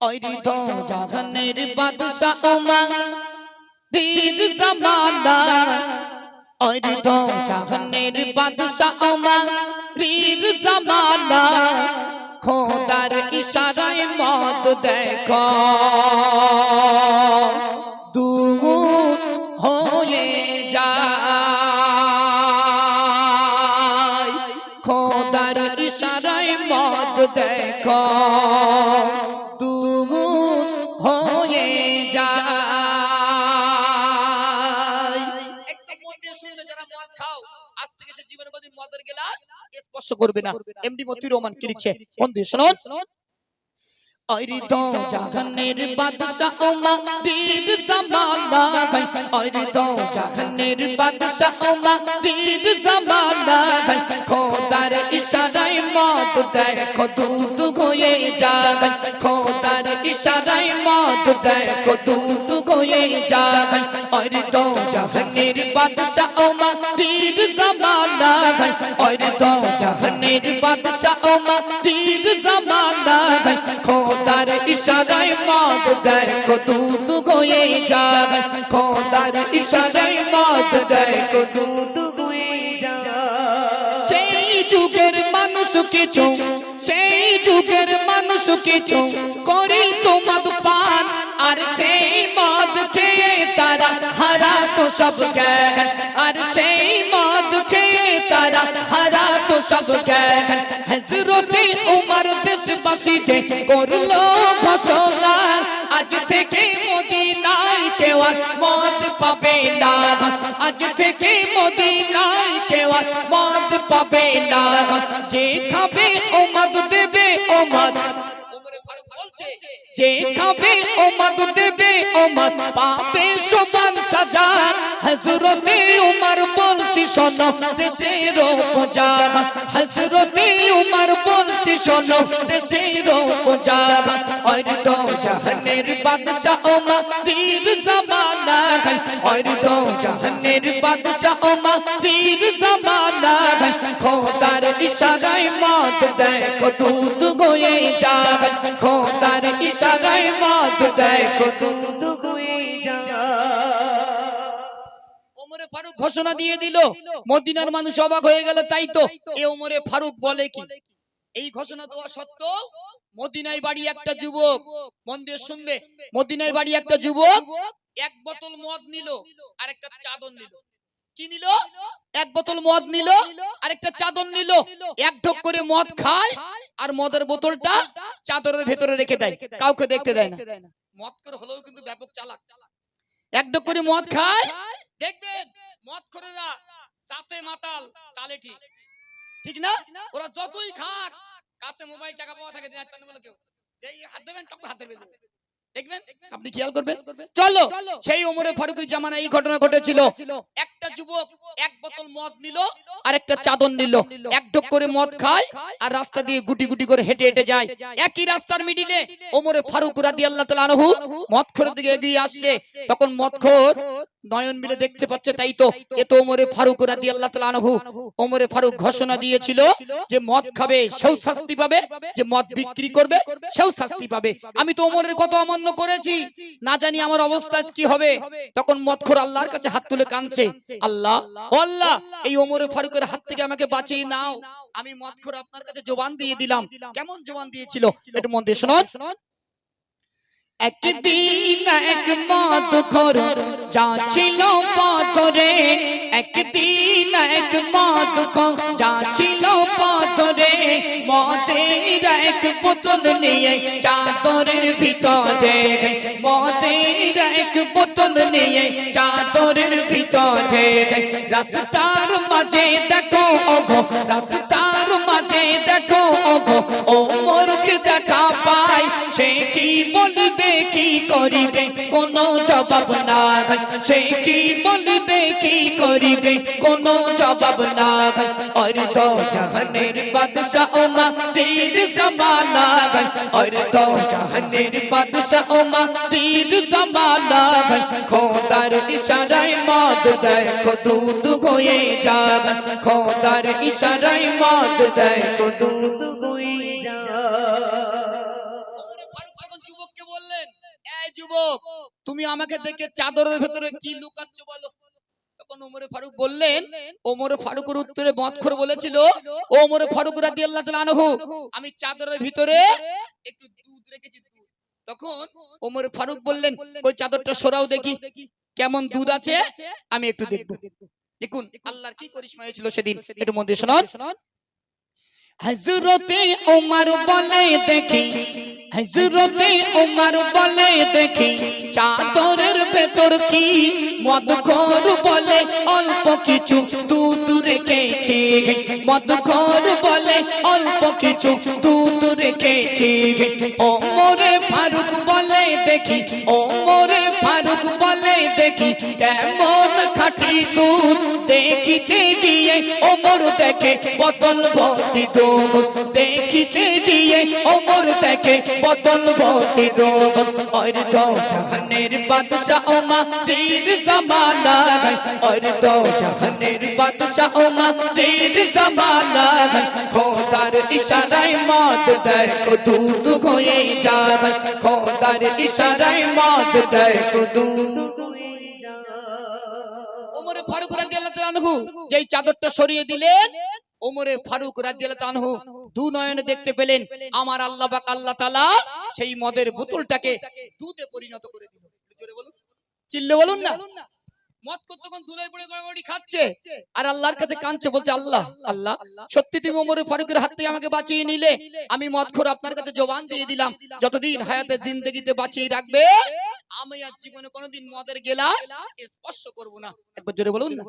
ওই তো জাহানের বাদশা ওমা বীর জামানা ওই তো জাহানের বাদশা ওমা বীর জামানা খোদার ইশারায় মত দেখো। স্পর্শ করবে না। এমডি মতিউর রহমান কি লিখছে? দিয়ে শুনুন অরি তো জাহানের বাদশাহ ওমা বীর জামানা গাই অরি তো জাহানের বাদশাহ ওমা বীর জামানা গাই খোদার ইশারায় মত দেখো দুধ হয়ে যায়। খোদার ইশারায় মত দেখো দুধ হয়ে অরি তো জাহানের বাদশাহ ওমা বীর জামানা গাই তো জাহানের বাদশাহ ওমা বীর জামানা গাই খোদার ইশারায় মদ দেখো দুধ গয়ে যায় খোদার ইশারায় মদ দেখো দুধ গয়ে যায় সেই যুগের মানুষ কিছু সেই যুগের মানুষ কিছু করি তো মদ পান আর সেই মদ খেয়ে তারা হারা তো সব জ্ঞান আর সেই সব জ্ঞান হজরতে উমর দেশবাসীতে করল ঘোষণা। আজ থেকে মদিনায় কেউ আর মদ পাবে না। আজ থেকে মদিনায় কেউ আর মদ পাবে না। যে খাবে ও মদ দেবে ও মদ উমরে ফারুক বলছে, যে খাবে ও মদ দেবে ও মদ পাবে সমান সাজা। হজরতে শোনো দেশের প্রজারা হজরতি উমর বলছি, শোনো দেশের প্রজারা আর তো জাহানের বাদশাহ ওমা তীর জমানা খাই আর তো জাহানের বাদশাহ ওমা তীর জমানা খাই খোদার ইশারায় মত দেখো, দুধ গোয়ে যা খোদার ইশারা ঘোষণা দিয়ে দিল। মদিনার মানুষ অবাক হয়ে গেল তাই তো। এ ওমরে ফারুক বলে কি? এই ঘোষণা দেওয়া সত্ত্বেও মদিনায় বাড়ি একটা যুবক। মন দিয়ে শুনবে। মদিনায় বাড়ি একটা যুবক এক বোতল মদ নিল আর একটা চাদর নিল। কি নিল? এক বোতল মদ নিল আর একটা চাদর নিল। এক ঢোক করে মদ খায় আর মদের বোতলটা চাদরের ভেতরে রেখে দেয়। কাউকে দেখতে দেয় না। মদ করে হলেও কিন্তু ব্যাপক চালাক। এক ঢোক করে মদ খায় দেখবেন। মদ করে না মাতাল তালে ঠিক। ঠিক না? ওরা যতই খাক কাছে মোবাইল টাকা পাওয়া থাকে দিন আসতে বলে কেউ। যেই হাত দেবেন টপ হাত দেবেন। দেখবেন? আপনি খেয়াল করবেন? চলো সেই ওমরে ফারুকের জামানা এই ঘটনা ঘটেছিল। একটা যুবক এক বোতল মদ নিল আর একটা চাদর নিল। এক ঢোক করে মদ খায় আর রাস্তা দিয়ে গুটি গুটি করে হেঁটে হেঁটে যায়। একই রাস্তার মিডিলে ওমরে ফারুক রাদিয়াল্লাহু তাআলা আনহু মদখোরের দিকে এগিয়ে আসছে। তখন মদখোর নয়ন মিলে দেখতে পাচ্ছে তাই তো। এ তো ওমরে ফারুক রাদিয়াল্লাহু তাআলা আনহু। ওমরে ফারুক ঘোষণা দিয়েছিল যে মদ খাবে, সেও শাস্তি পাবে, যে মদ বিক্রি করবে, সেও শাস্তি পাবে। আমি তো ওমরের কত অমান্য করেছি। না জানি আমার অবস্থা কি হবে। তখন মদখোর আল্লাহর কাছে হাত তুলে কাঁদছে। আল্লাহ আল্লাহ, এই ওমরে ফারুকের হাত থেকে আমাকে বাঁচিয়ে নাও। আমি মদখোর আপনার কাছে জবান দিয়ে দিলাম। কেমন জবান দিয়েছিল? একটু মন দিয়ে শুনুন। একদিন এক খোর যাচ্ছিল পথরে, একদিন এক মদ খোর যাচ্ছিল পথরে, মদের এক বোতল নিয়ে চাদরের ভিতরে মদের এক বোতল নিয়ে চাদরের ভিতরে রাস্তার মাঝে দেখো, ওগো, রাস্তার মাঝে দেখো, ওগো। ও মোরকে দেখা পাই সে কি বলবে কি করিবে? কোন জবাব না সে কি বলবে, কি করিবে? কোন জবাব না আর তো জাহানের বাদশাহ মা তীর জমানা আর তো জাহানের বাদশাহ মা তীর জমানা খোদার ইশারায় মদ দেখো দুধ হয়ে যাগ খোদার ইশারায় মদ দেখো দুধ হয়ে যাগ তুমি আমাকে দেখে চাদরের ভেতরে কি লুকাচ্ছ বলো? ভিতরে একটু দুধ রেখেছি তখন ফারুক বললেন ওই চাদরটা সরাও দেখি, কেমন দুধ আছে? আমি একটু দেখব। দেখুন, আল্লাহর কি করিশ্মা হয়েছিল সেদিন? একটু মন্দির শোনান। হযরতে ওমর বলে দেখি, হযরতে ওমর বলে দেখি, চাদরের ভেতর কি মদখোর বলে অল্প কিছু দুধ রেখেছি। মদখোর বলে অল্প কিছু দুধ রেখেছি। ওমরে ফারুক বলে দেখি, ওমরে ফারুক বলে দেখি, কেমন খাঁটি দুধ দেখিতে দেখে বদল ভর্তি দোগ দেখিতে দিয়ে অমর দেখে বদল ভর্তি দোগ ওর দো জাহানের বাদশাহ ওমা তীর জামানা ওর দো জাহানের বাদশাহ ওমা তীর জামানা খোদার ইশারায় মত দেখো, দুধ হয়ে যায়। খোদার ইশারায় মত দেখো, দুধ আনহু, যেই চাদরটা সরিয়ে দিলেন, ওমরে ফারুক আনহু দু নয়নে দেখতে পেলেন, আমার আল্লাহ আল্লাহ সেই মদের বোতলটাকে দুধে পরিণত করে দিল। চিল্লে বলুন না। আমি মদখোর আপনার কাছে জবান দিয়ে দিলাম। যতদিন হায়াতে জিন্দগিতে বাঁচিয়ে রাখবে, আমি আর জীবনে কোনোদিন মদের গেলাস স্পর্শ করব না। একবার জোরে বলুন না।